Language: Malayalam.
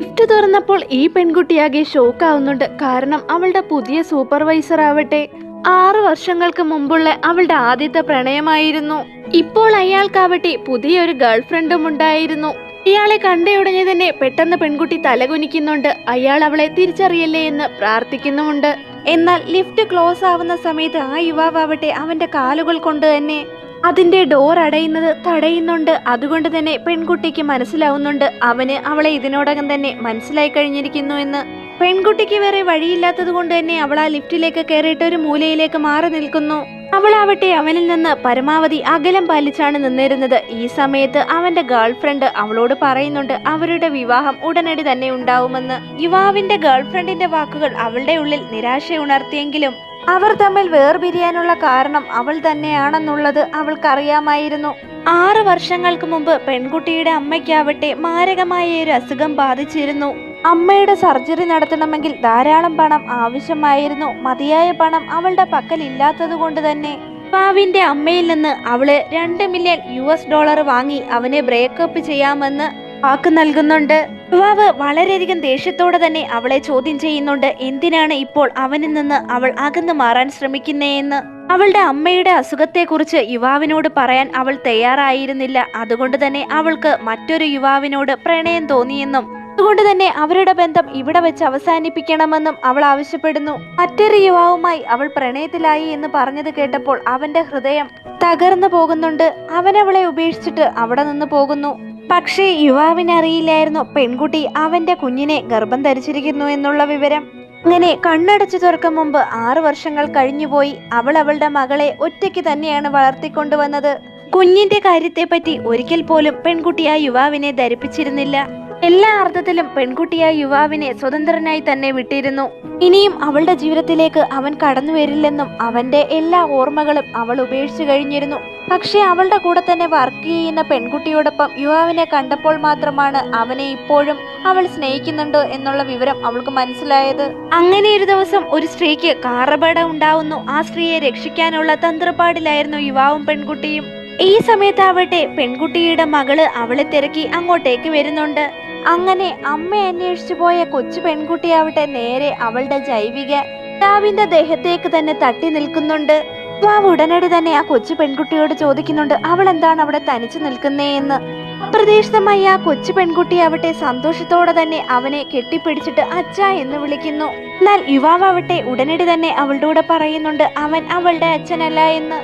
ലിഫ്റ്റ് തുറന്നപ്പോൾ ഈ പെൺകുട്ടിയാകെ ഷോക്കാവുന്നുണ്ട്. കാരണം അവളുടെ പുതിയ സൂപ്പർവൈസർ ആവട്ടെ ആറ് വർഷങ്ങൾക്ക് മുമ്പുള്ള അവളുടെ ആദ്യത്തെ പ്രണയമായിരുന്നു. ഇപ്പോൾ അയാൾക്കാവട്ടെ പുതിയൊരു ഗേൾഫ്രണ്ടും ഉണ്ടായിരുന്നു. ഇയാളെ കണ്ടയുടനെ തന്നെ പെട്ടെന്ന് പെൺകുട്ടി തലകുനിക്കുന്നുണ്ട്. അയാൾ അവളെ തിരിച്ചറിയല്ലേ എന്ന് പ്രാർത്ഥിക്കുന്നുമുണ്ട്. എന്നാൽ ലിഫ്റ്റ് ക്ലോസ് ആവുന്ന സമയത്ത് ആ യുവാവാവട്ടെ അവന്റെ കാലുകൾ കൊണ്ട് തന്നെ അതിന്റെ ഡോർ അടയുന്നത് തടയുന്നുണ്ട്. അതുകൊണ്ട് തന്നെ പെൺകുട്ടിക്ക് മനസ്സിലാവുന്നുണ്ട്. അവന് അവളെ ഇതിനോടകം തന്നെ മനസ്സിലായി കഴിഞ്ഞിരിക്കുന്നു എന്ന്. പെൺകുട്ടിക്ക് വേറെ വഴിയില്ലാത്തത് കൊണ്ട് തന്നെ അവൾ ആ ലിഫ്റ്റിലേക്ക് കയറിയിട്ട് ഒരു മൂലയിലേക്ക് മാറി നിൽക്കുന്നു. അവളാവട്ടെ അവനിൽ നിന്ന് പരമാവധി അകലം പാലിച്ചാണ് നിന്നിരുന്നത്. ഈ സമയത്ത് അവന്റെ ഗേൾഫ്രണ്ട് അവളോട് പറയുന്നുണ്ട് അവരുടെ വിവാഹം ഉടനടി തന്നെ ഉണ്ടാവുമെന്ന്. യുവാവിന്റെ ഗേൾഫ്രണ്ടിന്റെ വാക്കുകൾ അവളുടെ ഉള്ളിൽ നിരാശ ഉണർത്തിയെങ്കിലും അവർ തമ്മിൽ വേർപിരിയാനുള്ള കാരണം അവൾ തന്നെയാണെന്നുള്ളത് അവൾക്കറിയാമായിരുന്നു. ആറ് വർഷങ്ങൾക്ക് മുമ്പ് പെൺകുട്ടിയുടെ അമ്മയ്ക്കാവട്ടെ മാരകമായ ഒരു അസുഖം ബാധിച്ചിരുന്നു. അമ്മയുടെ സർജറി നടത്തണമെങ്കിൽ ധാരാളം പണം ആവശ്യമായിരുന്നു. മതിയായ പണം അവളുടെ പക്കൽ ഇല്ലാത്തത് കൊണ്ട് തന്നെ. പാവിന്റെ അമ്മയിൽ നിന്ന് അവൾ രണ്ട് മില്യൺ യു എസ് ഡോളർ വാങ്ങി അവനെ ബ്രേക്കപ്പ് ചെയ്യാമെന്ന് വാക്ക് നൽകുന്നുണ്ട്. യുവാവ് വളരെയധികം ദേഷ്യത്തോടെ തന്നെ അവളെ ചോദ്യം ചെയ്യുന്നുണ്ട്. എന്തിനാണ് ഇപ്പോൾ അവനിൽ നിന്ന് അവൾ അകന്നു മാറാൻ ശ്രമിക്കുന്നേയെന്ന് അവളുടെ അമ്മയുടെ അസുഖത്തെക്കുറിച്ച് യുവാവിനോട് പറയാൻ അവൾ തയ്യാറായിരുന്നില്ല. അതുകൊണ്ട് തന്നെ അവൾക്ക് മറ്റൊരു യുവാവിനോട് പ്രണയം തോന്നിയെന്നും അതുകൊണ്ട് തന്നെ അവരുടെ ബന്ധം ഇവിടെ വെച്ച് അവസാനിപ്പിക്കണമെന്നും അവൾ ആവശ്യപ്പെടുന്നു. മറ്റൊരു യുവാവുമായി അവൾ പ്രണയത്തിലായി എന്ന് പറഞ്ഞത് കേട്ടപ്പോൾ അവന്റെ ഹൃദയം തകർന്നു പോകുന്നുണ്ട്. അവനവളെ ഉപേക്ഷിച്ചിട്ട് അവിടെ നിന്ന് പോകുന്നു. പക്ഷേ യുവാവിനറിയില്ലായിരുന്നു പെൺകുട്ടി അവന്റെ കുഞ്ഞിനെ ഗർഭം ധരിച്ചിരിക്കുന്നു എന്നുള്ള വിവരം. അങ്ങനെ കണ്ണടച്ചു തുറക്കും മുമ്പ് ആറു വർഷങ്ങൾ കഴിഞ്ഞുപോയി അവൾ അവളുടെ മകളെ ഒറ്റയ്ക്ക് തന്നെയാണ് വളർത്തിക്കൊണ്ടുവന്നത്. കുഞ്ഞിന്റെ കാര്യത്തെപ്പറ്റി ഒരിക്കൽ പോലും പെൺകുട്ടി ആ യുവാവിനെ ധരിപ്പിച്ചിരുന്നില്ല. എല്ലാ അർത്ഥത്തിലും പെൺകുട്ടിയായ യുവാവിനെ സ്വതന്ത്രനായി തന്നെ വിട്ടിരുന്നു. ഇനിയും അവളുടെ ജീവിതത്തിലേക്ക് അവൻ കടന്നു വരില്ലെന്നും അവന്റെ എല്ലാ ഓർമ്മകളും അവൾ ഉപേക്ഷിച്ചു കഴിഞ്ഞിരുന്നു. പക്ഷേ അവളുടെ കൂടെ തന്നെ വർക്ക് ചെയ്യുന്ന പെൺകുട്ടിയോടൊപ്പം യുവാവിനെ കണ്ടപ്പോൾ മാത്രമാണ് അവനെ ഇപ്പോഴും അവൾ സ്നേഹിക്കുന്നുണ്ട് എന്നുള്ള വിവരം അവൾക്ക് മനസ്സിലായത്. അങ്ങനെ ഒരു ദിവസം ഒരു സ്ത്രീക്ക് കാറപടം ഉണ്ടാവുന്നു. ആ സ്ത്രീയെ രക്ഷിക്കാനുള്ള തന്ത്രപ്പാടിലായിരുന്നു യുവാവും പെൺകുട്ടിയും. ഈ സമയത്താവട്ടെ പെൺകുട്ടിയുടെ മകൾ അവളെ തിരക്കി അങ്ങോട്ടേക്ക് വരുന്നുണ്ട്. അങ്ങനെ അമ്മ അന്വേഷിച്ചു പോയ കൊച്ചു പെൺകുട്ടിയാവട്ടെ നേരെ അവളുടെ ജൈവിക പിതാവിന്റെ ദേഹത്തേക്ക് തന്നെ തട്ടി നിൽക്കുന്നുണ്ട്. പിതാവ് ഉടനടി തന്നെ ആ കൊച്ചു പെൺകുട്ടിയോട് ചോദിക്കുന്നുണ്ട് അവൾ എന്താണ് അവിടെ തനിച്ചു നിൽക്കുന്നേ എന്ന്? അപ്രതീക്ഷിതമായി ആ കൊച്ചു പെൺകുട്ടി ആവട്ടെ സന്തോഷത്തോടെ തന്നെ അവനെ കെട്ടിപ്പിടിച്ചിട്ട് അച്ഛ എന്ന് വിളിക്കുന്നു. എന്നാൽ യുവാവാവട്ടെ ഉടനടി തന്നെ അവളുടെ കൂടെ പറയുന്നുണ്ട് അവൻ അവളുടെ അച്ഛനല്ല എന്ന്.